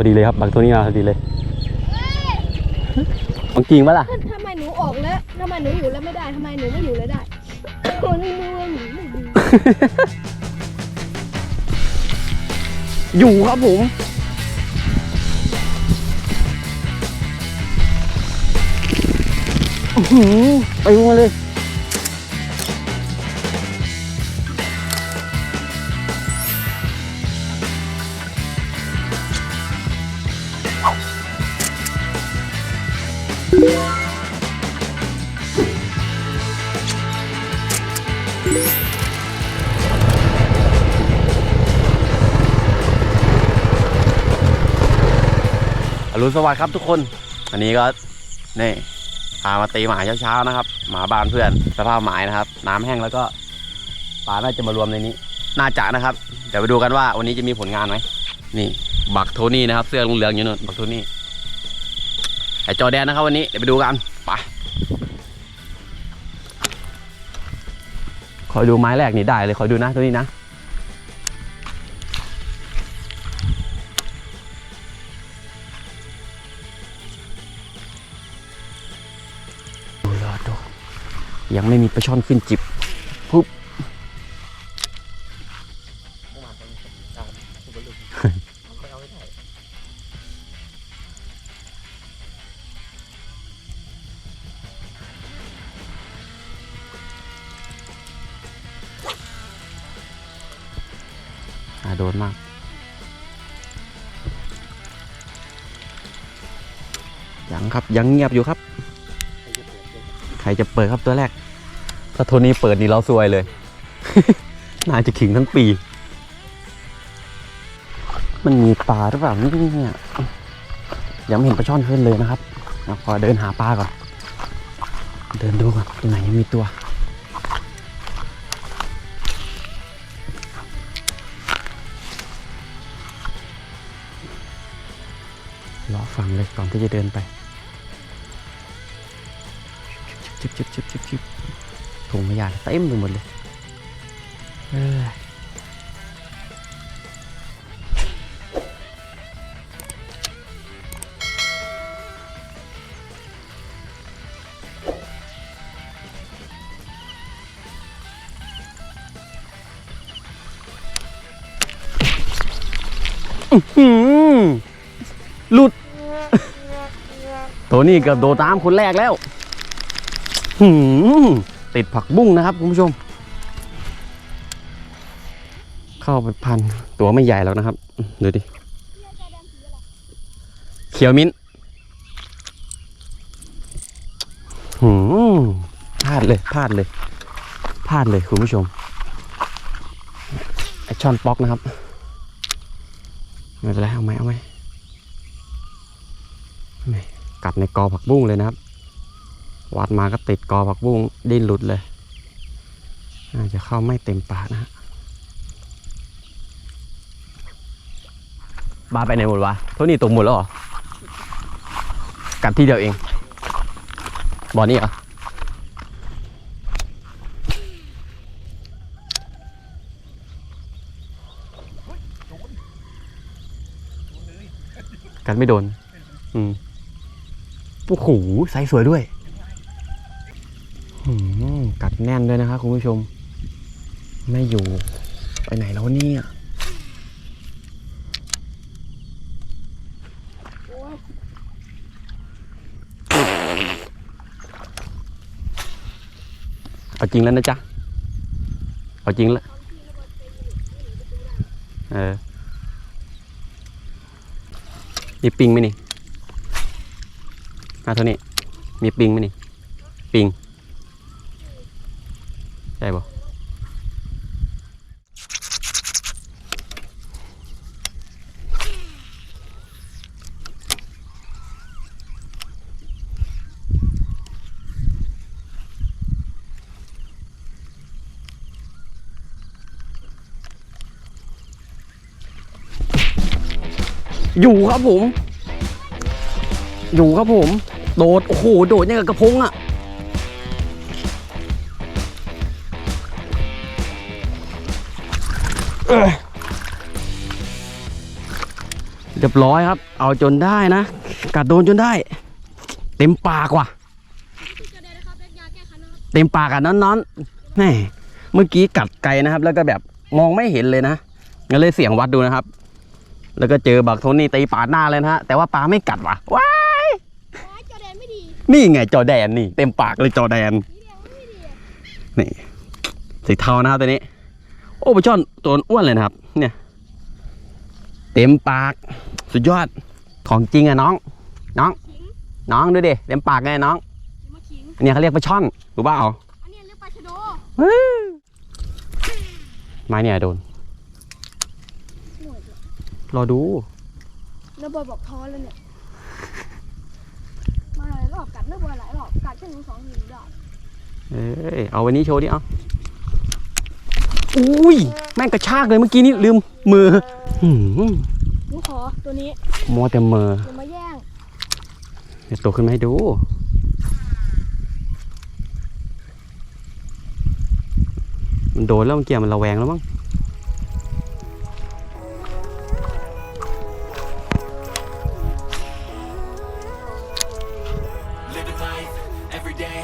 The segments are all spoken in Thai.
พอดีเลยครับบางตัวนี้มาพอดีเลยบางจริงปะล่ะทำไมหนูออกแล้วทำไมหนูอยู่แล้วไม่ได้ทำไมหนูไม่อยู่แล้วได้คนนึงว่าหนูไม่ดีอยู่ครับผมอื้อหือไปมาเลย รุณสวัสดิ์ครับทุกคน อันนี้ก็นี่พามาตีหมาเช้าๆนะครับ หมาบ้านเพื่อน สภาพหมายนะครับ น้ำแห้งแล้วก็ปลาน่าจะมารวมในนี้ น่าจะนะครับ เดี๋ยวไปดูกันว่าวันนี้จะมีผลงานไหมนี่บักโทนี่นะครับ เสื้อเหลืองอยู่นู่นบักโทนี่ไอจอแดนนะครับวันนี้เดี๋ยวไปดูกันไปคอยดูไม้แรกนี่ได้เลยคอยดูนะตัวนี้นะ ยังไม่มีปลาช่อนขึ้นจิบปุ๊บอาโดนมากยังครับยังเงียบอยู่ครับ ใครจะเปิดครับตัวแรก ถ้าโทนี้เปิดนี่เราซวยเลย น่าจะขิงทั้งปี มันมีปลาหรือเปล่าเนี่ยยังไม่เห็นปลาช่อนขึ้นเลยนะครับเราขอเดินหาปลาก่อน เดินดูก่อนตรงไหนยังมีตัว รอฟังเลยก่อนที่จะเดินไปชิบชิบชิบชิบชิบ ถุงขยะเต็มไปหมดเลยเออหลุด ตัวนี้เกับโดดตามคนแรกแล้ว หืม ติดผักบุ้งนะครับคุณผู้ชม เข้าไปพันตัวไม่ใหญ่แล้วนะครับ ดูดิ เขียวมิ้นหืมพลาดเลยพลาดเลยพลาดเลยคุณผู้ชมไอช่อนป๊อกนะครับไม่เป็นไรเอาไหมเอาไหมกัดในกอผักบุ้งเลยนะครับ วัดมาก็ติดกอผักบุ้งดิ้นหลุดเลยน่าจะเข้าไม่เต็มปากนะฮะบาไปไหนหมดวะโทนี่ตกหมดแล้วเหรอ กัดที่เดียวเอง บ่อนี่เหรอ กัดไม่โดน อืมโอ้โหไซส์สวยด้วย แน่นด้วยนะครับคุณผู้ชม ไม่อยู่ ไปไหนแล้วเนี่ยเอาจริงแล้วนะจ๊ะ เอาจริงแล้ว เออ มีปิงไหมนี่มาเท่านี้ มีปิงไหมนี่ ปิง ใช่ปะอยู่ครับผม อยู่ครับผม โดด โอ้โห โดดยังกับกระพงอะ เรียบร้อยครับ เอาจนได้นะ กัดโดนจนได้ เต็มปากว่ะเด็นนะครับเป็นยาแก้คันนะครับเต็มปากอะนอนๆแม่เมื่อกี้กัดไกลนะครับ แล้วก็แบบมองไม่เห็นเลยนะงั้นเลยเสียงวัดดูนะครับ แล้วก็เจอบักโทนี่ตีปาดหน้าเลยนะฮะ แต่ว่าปลาไม่กัดว่ะ ว้ายว้ายกระเด็นไม่ดี นี่ไงจอแดนนี่ เต็มปากเลยจอแดน นี่เดียวไม่ดีอะนี่สีเทานะครับตัวนี้ โอ้ปลาช่อนตัวอ้วนเลยนะครับ เนี่ย เต็มปาก สุดยอดของจริงอะน้อง น้องขิงน้องดูดิเต็มปากไงน้องอย่ามาขิงอันนี้เขาเรียกปลาช่อนรู้เปล่าอันนี้เรียกปลาชะโดไม้เนี่ยโดนหน่วยเดียวรอดูแล้วบอยบอกท้อแล้วเนี่ยมาหลายรอบกัดเนื้อบอยหลายรอบกัดแค่หนึ่งสองหนึ่งดอกเอ้ยเอาวันนี้โชว์ดิเอา อุ้ย แม่งกระชากเลยเมื่อกี้นี่ลืมมือหืมหนูขอตัวนี้มัวแต่มืออย่ามาแย่งเดี๋ยวตัวขึ้นมาให้ดู มันโดนแล้วเมื่อกี้มันระแวงแล้วมั้ง Living life every day,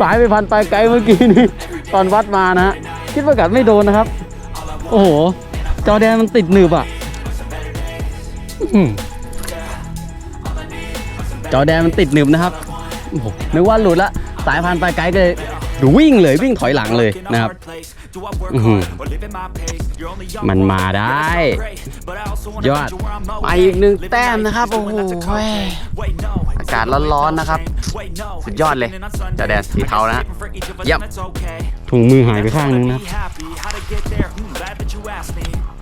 สายไปพันปลายไกลเมื่อกี้นี่ตอนวัดมานะคิดว่ากัดไม่โดนนะครับ โอ้โห จอแดนมันติดหนึบอะจอแดนมันติดหนึบนะครับโอ้โหนึกว่าหลุดละสายพันปลายไกลก็เลยวิ่งเลยวิ่งถอยหลังเลยนะครับ มันมาได้ ยอดมาอีกหนึ่งแต้มนะครับ โอ้โหอากาศร้อนๆนะครับ สุดยอดเลยจอแดนสีเทานะฮะเยี่ยมถุงมือหายไปข้างนึงนะครับ I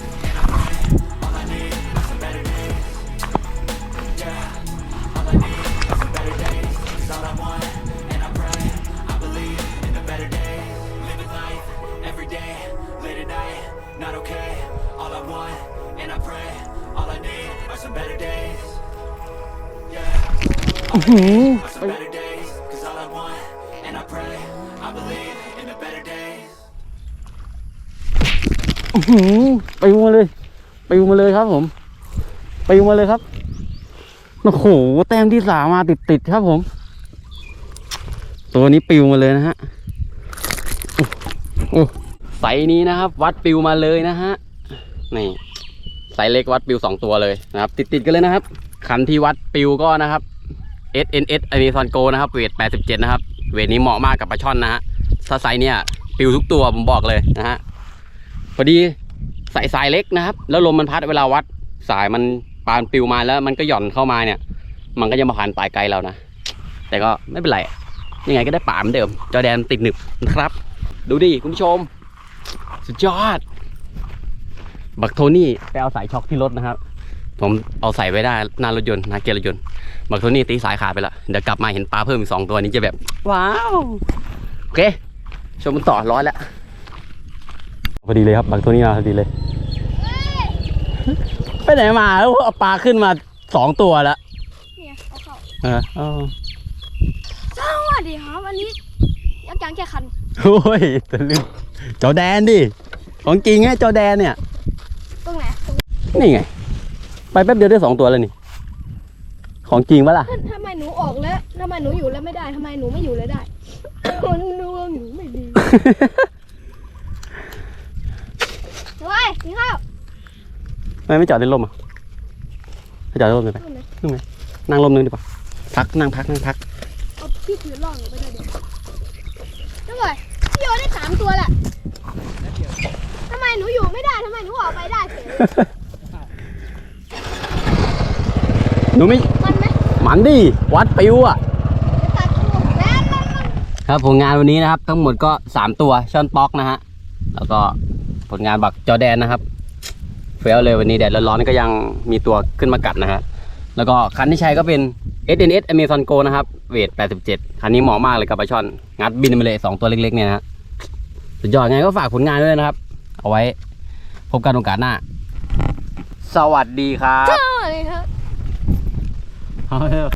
believe in the better days. อื้อหือไปมาเลย ไปมาเลยครับผม ไปมาเลยครับ โอ้โห แต้มที่สามมาติดติดๆครับผม ตัวนี้ปิวมาเลยนะฮะ โอ้โอ้ไซส์นี้นะครับ วัดปิวมาเลยนะฮะ นี่ ไซส์เล็กวัดปิวสองตัวเลยนะครับ ติดติดๆกันเลยนะครับคันที่วัดปิวก็นะครับ S N S Amazon Go นะครับเวท87 นะครับ เวทนี้เหมาะมากกับปลาช่อนนะฮะถ้าไซส์เนี้ยปิวทุกตัวผมบอกเลยนะฮะพอดีสายสายเล็กนะครับ แล้วลมมันพัดเวลาวัดสายมันปานปิวมาแล้วมันก็หย่อนเข้ามาเนี่ย มันก็จะมาผ่านปลายไกลเรานะแต่ก็ไม่เป็นไรยังไงก็ได้ป่าเหมือนเดิม จอแดนติดหนึบนะครับ ดูดิคุณผู้ชม สุดยอด บักโทนี่ไปเอาสายช็อคที่รถนะครับ ผมเอาใส่ไว้ได้หน้ารถยนต์หน้าเกียร์รถยนต์บักโทนี่ตีสายขาดไปแล้วเดี๋ยวกลับมาเห็นปลาเพิ่มอีกสองตัวนี้จะแบบ ว้าวโอเคชมมันต่อร้อยแล้วพอดีเลยครับบางตัวนี้มาพอดีเลยไปไหนมาแล้วเอาปลาขึ้นมาสองตัวแล้วเนี่ยเอาเข้าเออเอาสวัสดีครับวันนี้ยักษ์ยางแก้คันโอ้ยตะลึงจอแดนดิของจริงไงจอแดนเนี่ย ตรงไหนตรง นี่ไง ไปแป๊บเดียวได้สองตัวแล้วนี่ ของจริงปะล่ะ ทำไมหนูออกแล้วทำไมหนูอยู่แล้วไม่ได้ทำไมหนูไม่อยู่แล้วได้คนนึกว่าหนูไม่ดีเฮ้ยกินข้าวทำไมไม่จอดในร่มอะไม่จอดในร่มเลยไปนู่นนะนั่งร่มนึงดีกว่าพักนั่งพักนั่งพักเอาพี่ถือล่องหนูไปด้วยเดี๋ยวามตัวแหละทำไมหนูอยู่ไม่ได้ทำไมหนูออกไปได้เฉย ห นูไม่มันไหมหมันดิวัดปิวอะ ตัดตัวแล้วมันมันครับผลงานวันนี้นะครับ ทั้งหมดก็ 3 ตัวช่อนป๊อกนะฮะ แล้วก็ผลงานบักจอแดนนะครับเฟลเลยวันนี้แดดร้อนๆก็ยังมีตัวขึ้นมากัดนะฮะ แล้วก็คันที่ใช้ก็เป็น SNS Amazon Go นะครับ เวท 87 คันนี้เหมาะมากเลยกับปลาช่อน งัดบินไปเลย 2 ตัวเล็กๆเนี่ยนะฮะสุดยอดไงก็ฝากผลงานด้วยนะครับ เอาไว้พบกันโอกาสหน้า สวัสดีครับเจ้าเลยครับ 然后